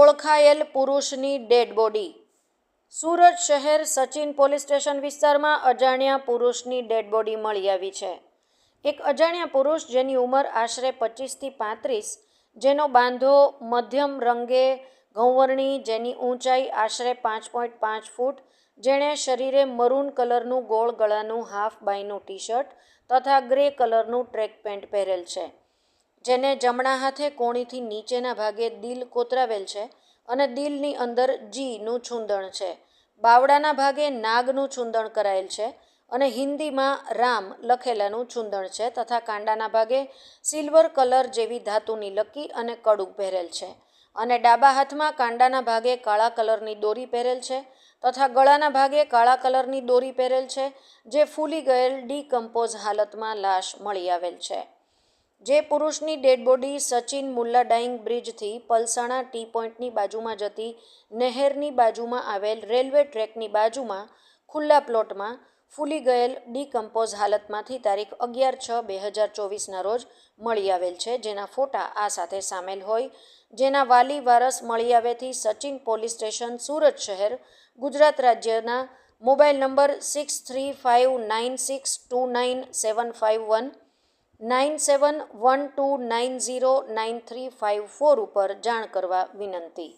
ઓળખાયેલ પુરુષની dead body. Surat શહેર Sachin police station વિસ્તારમાં અજાણ્યા પુરુષની ડેડ બોડી મળી આવી છે. એક અજાણ્યા પુરુષ જેની ઉંમર આશરે પચીસથી પાંત્રીસ, જેનો બાંધો મધ્યમ રંગે ઘઉંવર્ણી, જેની ઊંચાઈ આશરે પાંચ પોઈન્ટ પાંચ ફૂટ, જેણે શરીરે મરૂન કલરનું ગોળ ગળાનું હાફ બાયનું ટી શર્ટ તથા ગ્રે કલરનું ટ્રેક પેન્ટ પહેરેલ છે. જેને જમણા હાથે કોણીથી નીચેના ભાગે દિલ કોતરાવેલ છે અને દિલની અંદર જીનું છૂંદણ છે. બાવડાના ભાગે નાગનું છૂંદણ કરાયેલ છે અને હિન્દીમાં રામ લખેલાનું છૂંદણ છે તથા કાંડાના ભાગે સિલ્વર કલર જેવી ધાતુની લકી અને કડું પહેરેલ છે. અને ડાબા હાથમાં કાંડાના ભાગે કાળા કલરની દોરી પહેરેલ છે તથા ગળાના ભાગે કાળા કલરની દોરી પહેરેલ છે, જે ફૂલી ગયેલ ડીકમ્પોઝ હાલતમાં લાશ મળી આવેલ છે. જે પુરુષની dead body Sachin Mulla dyeing બ્રિજથી Palsana T પોઈન્ટની બાજુમાં જતી નહેરની બાજુમાં આવેલ રેલવે ટ્રેકની બાજુમાં ખુલ્લા પ્લોટમાં ફૂલી ગયેલ ડીકમ્પોઝ હાલતમાંથી તારીખ અગિયાર છ બે હજાર ચોવીસના રોજ મળી આવેલ છે. જેના ફોટા આ સાથે સામેલ હોય. જેના વાલી વારસ મળી આવેથી સચિન પોલીસ સ્ટેશન સુરત શહેર ગુજરાત રાજ્યના mobile number six three five nine six two nine seven five one nine seven one two nine zero nine three five four ઉપર જાણ કરવા વિનંતી